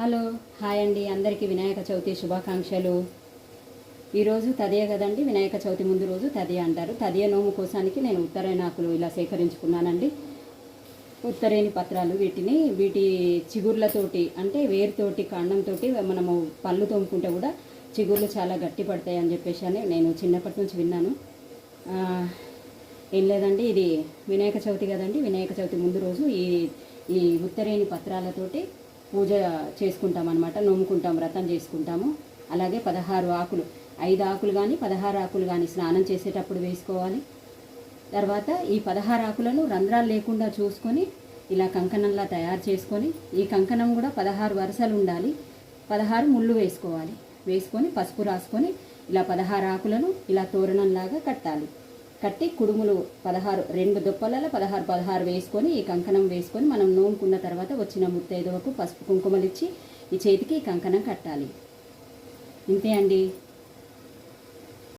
Hello hi అండి. అందరికీ వినాయక చవితి శుభాకాంక్షలు. ఈరోజు తదియ కదండి? వినాయక చవితి ముందు రోజు తదియ అంటారు. తదియ నోము కోసానికి నేను ఉత్తరైనాకులు ఇలా సేకరించుకున్నానండి. ఉత్తరేణి పత్రాలు వీటిని వీటి చిగుర్లతోటి అంటే వేరుతోటి కాండంతోటి మనము పళ్ళు తోముకుంటే కూడా చిగుర్లు చాలా గట్టి పడతాయి అని చెప్పేసి అని నేను చిన్నప్పటి నుంచి విన్నాను. ఏం లేదండి. ఇది వినాయక చవితి కదండి. వినాయక చవితి ముందు రోజు ఈ ఈ ఉత్తరేణి పత్రాలతోటి పూజ చేసుకుంటాం అనమాట నోముకుంటాం వ్రతం చేసుకుంటాము. అలాగే పదహారు ఆకులు ఐదు ఆకులు కానీ పదహారు ఆకులు కానీ స్నానం చేసేటప్పుడు వేసుకోవాలి. తర్వాత ఈ పదహారు ఆకులను రంధ్రాలు లేకుండా చూసుకొని ఇలా కంకణంలా తయారు చేసుకొని ఈ కంకణం కూడా పదహారు వరుసలు ఉండాలి. పదహారు ముళ్ళు వేసుకోవాలి. వేసుకొని పసుపు రాసుకొని ఇలా పదహారు ఆకులను ఇలా తోరణంలాగా కట్టాలి. కట్టి కుడుములు పదహారు రెండు దుప్పలలో పదహారు పదహారు వేసుకొని ఈ కంకణం వేసుకొని మనం నోముకున్న తర్వాత వచ్చిన ముత్తైదువకు పసుపు కుంకుమలు ఇచ్చి ఈ చేతికి ఈ కంకణం కట్టాలి. ఇంతే అండి.